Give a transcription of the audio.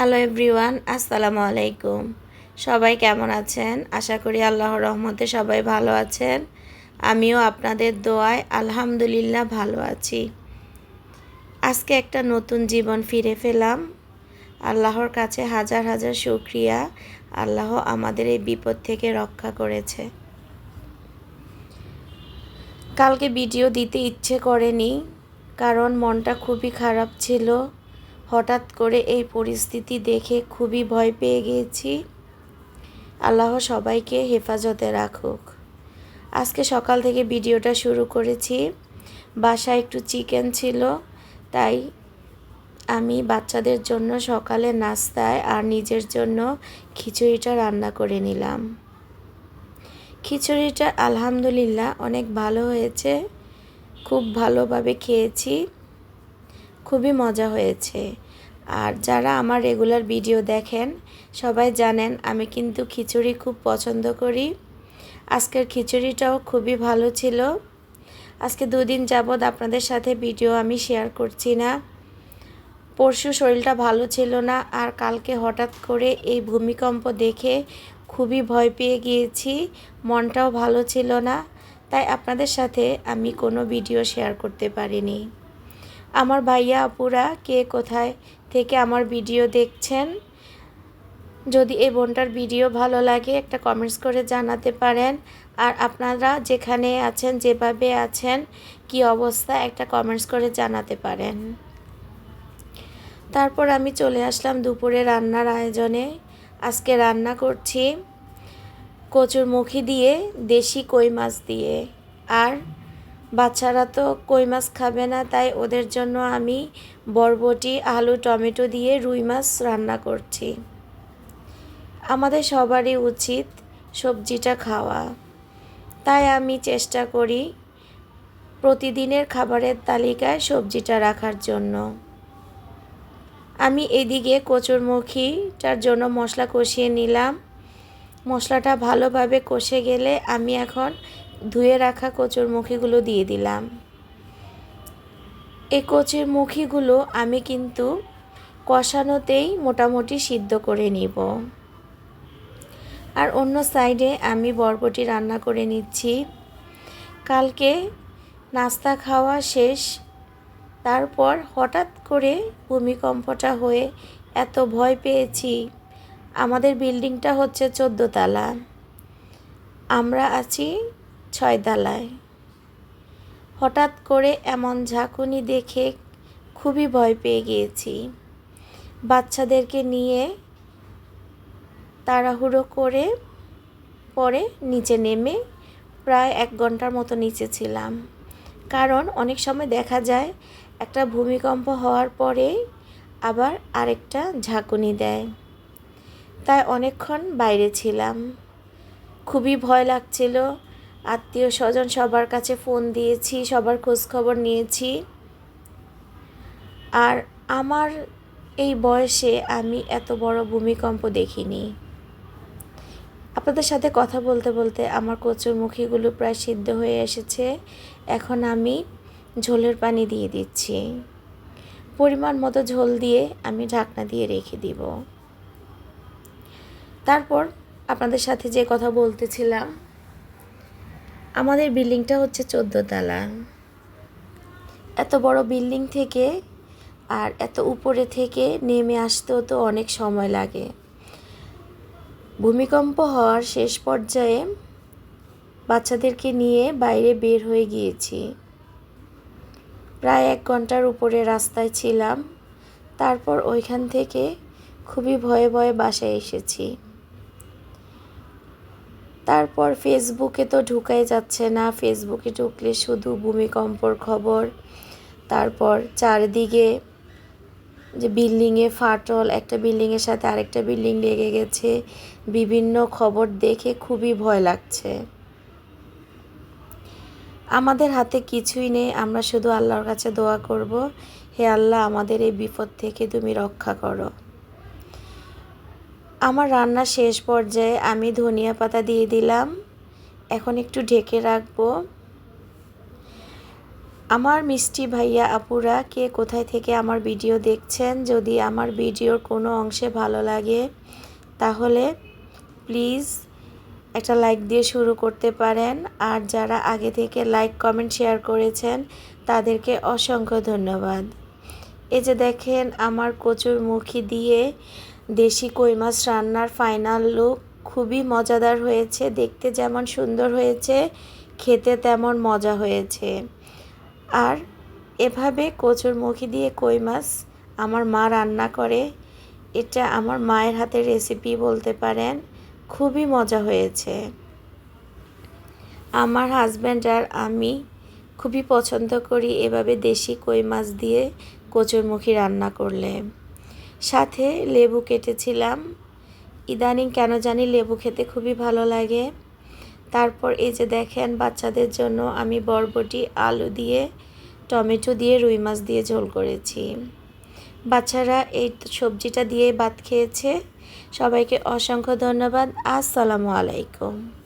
Hello everyone আসসালামু আলাইকুম। সবাই কেমন আছেন? আশা করি আল্লাহর রহমতে সবাই ভালো আছেন। আমিও আপনাদের দোয়ায় আলহামদুলিল্লাহ ভালো আছি। আজকে একটা নতুন জীবন ফিরে পেলাম। আল্লাহর কাছে হাজার হাজার শুক্রিয়া। আল্লাহ আমাদের এই বিপদ থেকে রক্ষা করেছে। কালকে ভিডিও দিতে ইচ্ছে করেনি, কারণ মনটা খুবই খারাপ ছিল। হঠাৎ করে এই পরিস্থিতি দেখে খুবই ভয় পেয়ে গিয়েছি। আল্লাহ সবাইকে হেফাজতে রাখুক। আজকে সকাল থেকে ভিডিওটা শুরু করেছি। বাসায় একটু চিকেন ছিল, তাই আমি বাচ্চাদের জন্য সকালে নাস্তায় আর নিজের জন্য খিচুড়িটা রান্না করে নিলাম। খিচুড়িটা আলহামদুলিল্লাহ অনেক ভালো হয়েছে। খুব ভালোভাবে খেয়েছি। খুবই মজা হয়েছে। আর যারা আমার রেগুলার ভিডিও দেখেন, সবাই জানেন আমি কিন্তু খিচুড়ি খুব পছন্দ করি। আজকের খিচুড়িটাও খুবই ভালো ছিল। আজকে দুদিন যাবৎ আপনাদের সাথে ভিডিও আমি শেয়ার করছি না। পরশু শরীরটা ভালো ছিল না, আর কালকে হঠাৎ করে এই ভূমিকম্প দেখে খুবই ভয় পেয়ে গিয়েছি, মনটাও ভালো ছিল না, তাই আপনাদের সাথে আমি কোনো ভিডিও শেয়ার করতে পারিনি। আমার ভাইয়া, আপুরা, কে কোথায় থেকে আমার ভিডিও দেখছেন? যদি এই বোনটার ভিডিও ভালো লাগে, একটা কমেন্টস করে জানাতে পারেন। আর আপনারা যেখানে আছেন, যেভাবে আছেন, কি অবস্থা, একটা কমেন্টস করে জানাতে পারেন। তারপর আমি চলে আসলাম দুপুরে রান্নার আয়োজনে। আজকে রান্না করছি কচুর মুখি দিয়ে, দেশি কই মাছ দিয়ে। আর বাচ্চারা তো কই মাছ খাবে না, তাই ওদের জন্য আমি বরবটি, আলু, টমেটো দিয়ে রুই মাছ রান্না করছি। আমাদের সবারই উচিত সবজিটা খাওয়া। তাই আমি চেষ্টা করি প্রতিদিনের খাবারের তালিকায় সবজিটা রাখার জন্য। আমি এদিকে কচুরমুখিটার জন্য মশলা কষিয়ে নিলাম। মশলাটা ভালোভাবে কষে গেলে আমি এখন ধুয়ে রাখা কচুর মুখিগুলো দিয়ে দিলাম। এই কচুর মুখিগুলো আমি কিন্তু কষানোতেই মোটামুটি সিদ্ধ করে নিব। আর অন্য সাইডে আমি বরবটি রান্না করে নিচ্ছি। কালকে নাস্তা খাওয়া শেষ, তারপর হঠাৎ করে ভূমিকম্পটা হয়ে এত ভয় পেয়েছি। আমাদের বিল্ডিংটা হচ্ছে চোদ্দোতলা। আমরা আছি ছয় তালায় হঠাৎ করে এমন ঝাঁকুনি দেখে খুবই ভয় পেয়ে গিয়েছি। বাচ্চাদেরকে নিয়ে তাড়াহুড়ো করে পরে নিচে নেমে প্রায় এক ঘণ্টার মতো নিচে ছিলাম। কারণ অনেক সময় দেখা যায় একটা ভূমিকম্প হওয়ার পরে আবার আরেকটা ঝাঁকুনি দেয়। তাই অনেকক্ষণ বাইরে ছিলাম। খুবই ভয় লাগছিল আত্মীয় স্বজন সবার কাছে ফোন দিয়েছি, সবার খোঁজ খবর নিয়েছি। আর আমার এই বয়সে আমি এত বড় ভূমিকম্প দেখিনি। আপনাদের সাথে কথা বলতে বলতে আমার কচুর মুখিগুলো প্রায় সিদ্ধ হয়ে এসেছে। এখন আমি ঝোলের পানি দিয়ে দিচ্ছি। পরিমাণ মতো ঝোল দিয়ে আমি ঢাকনা দিয়ে রেখে দিব। তারপর আপনাদের সাথে যে কথা বলতেছিলাম আমাদের বিল্ডিংটা হচ্ছে তালা। এত বড় বিল্ডিং থেকে আর এত উপরে থেকে নেমে আসতেও তো অনেক সময় লাগে। ভূমিকম্প হওয়ার শেষ পর্যায়ে বাচ্চাদেরকে নিয়ে বাইরে বের হয়ে গিয়েছি। প্রায় এক ঘণ্টার উপরে রাস্তায় ছিলাম, তারপর ওইখান থেকে খুবই ভয়ে ভয়ে বাসায় এসেছি। তারপর ফেসবুকে তো ঢুকাই যাচ্ছে না। ফেসবুকে ঢুকলে শুধু ভূমিকম্পর খবর, তারপর চারিদিকে যে বিল্ডিংয়ে ফাটল, একটা বিল্ডিংয়ের সাথে আরেকটা বিল্ডিং লেগে গেছে। বিভিন্ন খবর দেখে খুবই ভয় লাগছে। আমাদের হাতে কিছুই নেই, আমরা শুধু আল্লাহর কাছে দোয়া করব। হে আল্লাহ, আমাদের এই বিপদ থেকে তুমি রক্ষা করো। আমার রান্না শেষ পর্যায়ে আমি ধনিয়া পাতা দিয়ে দিলাম। এখন একটু ঢেকে রাখব। আমার মিষ্টি ভাইয়া আপুরা, কে কোথায় থেকে আমার ভিডিও দেখছেন, যদি আমার ভিডিওর কোনো অংশে ভালো লাগে, তাহলে প্লিজ একটা লাইক দিয়ে শুরু করতে পারেন। আর যারা আগে থেকে লাইক, কমেন্ট, শেয়ার করেছেন, তাদেরকে অসংখ্য ধন্যবাদ। এই যে দেখেন, আমার কচুর মুখি দিয়ে দেশি কই মাছ রান্নার ফাইনাল লুক খুবই মজাদার হয়েছে। দেখতে যেমন সুন্দর হয়েছে, খেতে তেমন মজা হয়েছে। আর এভাবে কচুর মুখি দিয়ে কই মাছ আমার মা রান্না করে, এটা আমার মায়ের হাতের রেসিপি বলতে পারেন, খুবই মজা হয়েছে। আমার হাজব্যান্ড আর আমি খুবই পছন্দ করি এভাবে দেশি কই মাছ দিয়ে কচুরমুখী রান্না করলে। সাথে লেবু কেটেছিলাম। ইদানিং কেন জানি লেবু খেতে খুবই ভালো লাগে। তারপর এই যে দেখেন বাচ্চাদের জন্য আমি বরবটি, আলু দিয়ে, টমেটো দিয়ে, রুই মাছ দিয়ে ঝোল করেছি। বাচ্চারা এই সবজিটা দিয়ে ভাত খেয়েছে। সবাইকে অসংখ্য ধন্যবাদ। আসসালামু আলাইকুম।